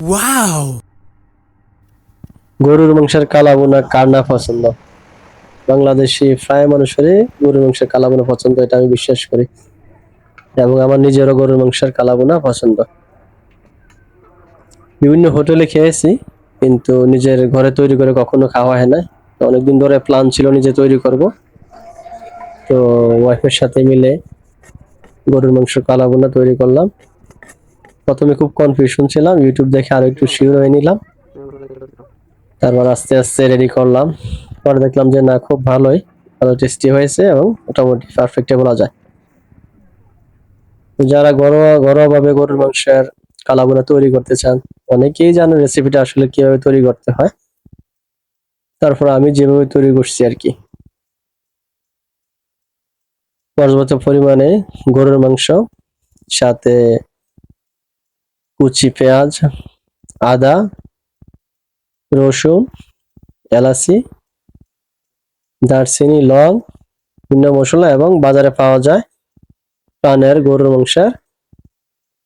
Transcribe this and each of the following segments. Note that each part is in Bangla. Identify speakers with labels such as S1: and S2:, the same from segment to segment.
S1: Wow!
S2: গরুর মাংসের কালাবোনা কার না পছন্দ? বাংলাদেশি প্রায় মানুষেরই গরুর মাংসের কালাবোনা পছন্দ, এটা আমি বিশ্বাস করি। এবং আমার নিজেরও গরুর মাংসের কালাবোনা পছন্দ। বিভিন্ন হোটেলে খেয়েছি, কিন্তু নিজের ঘরে তৈরি করে কখনো খাওয়া হয় না অনেকদিন ধরে প্ল্যান ছিল নিজে তৈরি করব। তো ওয়াইফের সাথে মিলে গরুর মাংস কালাবোনা তৈরি করলাম। প্রথমে খুব কনফিউশন ছিলাম ইউটিউব দেখে আরও একটু শিওর হয়ে নিলাম। তারপর আস্তে আস্তে রেডি করলাম। পরে দেখলাম যে না, খুব ভালোই, ভালো টেস্টি হয়েছে এবং মোটামুটি পারফেক্টে বলা যায়। যারা ঘরোয়া ঘরোয়া ভাবে গরুর মাংসের কালাবোনা তৈরি করতে চান, অনেকেই জানে রেসিপিটা আসলে কীভাবে তৈরি করতে হয়। তারপর আমি যেভাবে তৈরি করছি আর কি। পর্যাপ্ত পরিমাণে গরুর মাংস, সাথে কুচি পেঁয়াজ, আদা, রসুন, এলাচি, দারচিনি, লং বিভিন্ন মশলা এবং বাজারে পাওয়া যায় প্রাণের গরুর মাংসের,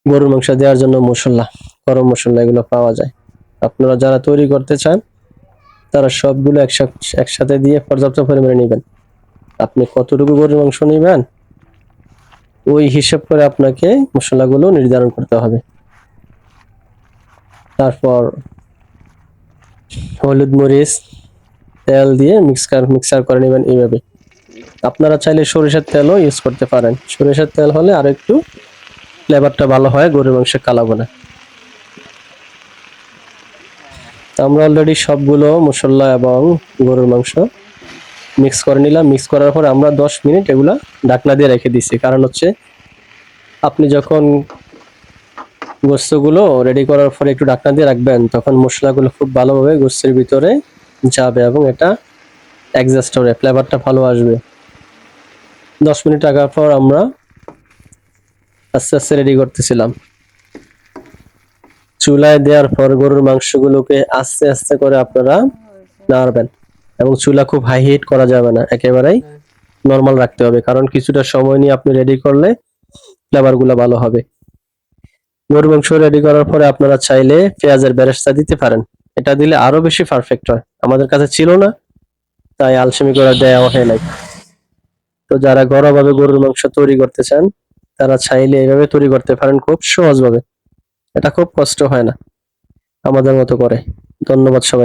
S2: গরুর মাংস দেওয়ার জন্য মশলা, গরম মশলা এগুলো পাওয়া যায়। আপনারা যারা তৈরি করতে চান, তারা সবগুলো একসাথে একসাথে দিয়ে পর্যাপ্ত পরিমাণে নেবেন। আপনি কতটুকু গরুর মাংস নেবেন, ওই হিসাব করে আপনাকে মশলাগুলো নির্ধারণ করতে হবে। তারপর হলুদ মরিচ, তেল দিয়ে মিক্সার মিক্সার করে নেবেন এইভাবে। আপনারা চাইলে সরিষার তেলও ইউজ করতে পারেন। সরিষার তেল হলে আর একটু ফ্লেভারটা ভালো হয়, গরুর মাংসের কালাবো না আমরা অলরেডি সবগুলো মশলা এবং গরুর মাংস মিক্স করে নিলাম। মিক্স করার পর আমরা দশ মিনিট এগুলা ঢাকনা দিয়ে রেখে দিচ্ছি কারণ হচ্ছে আপনি যখন গোস্তগুলো রেডি করার পরে একটু ঢাকনা দিয়ে রাখবেন, তখন মশলাগুলো খুব ভালোভাবে গোস্তের ভিতরে যাবে এবং এটা অ্যাডজাস্ট হবে ফ্লেভারটা ভালো আসবে। দশ মিনিট রাখার পর আমরা আস্তে আস্তে রেডি করতেছিলাম। চুলায় দেওয়ার পর গরুর মাংসগুলোকে আস্তে আস্তে করে আপনারা নাড়বেন এবং চুলা খুব হাই হিট করা যাবে না, একেবারেই নর্মাল রাখতে হবে, কারণ কিছুটা সময় নিয়ে আপনি রেডি করলে ফ্লেভারগুলো ভালো হবে। গরুর মাংস রেডি করার পরে আপনারা চাইলে পেঁয়াজের বেরেস্তা দিতে পারেন। এটা দিলে আরও বেশি পারফেক্ট হয়। আমাদের কাছে ছিল না, তাই আলসেমি করে দেওয়া হয় নাই। তো যারা ঘরোয়াভাবে গরুর মাংস তৈরি করতে চান, তারা চাইলে এভাবে তৈরি করতে পারেন খুব সহজভাবে। এটা খুব কষ্ট হয় না, আমাদের মতো করে। ধন্যবাদ সবাই।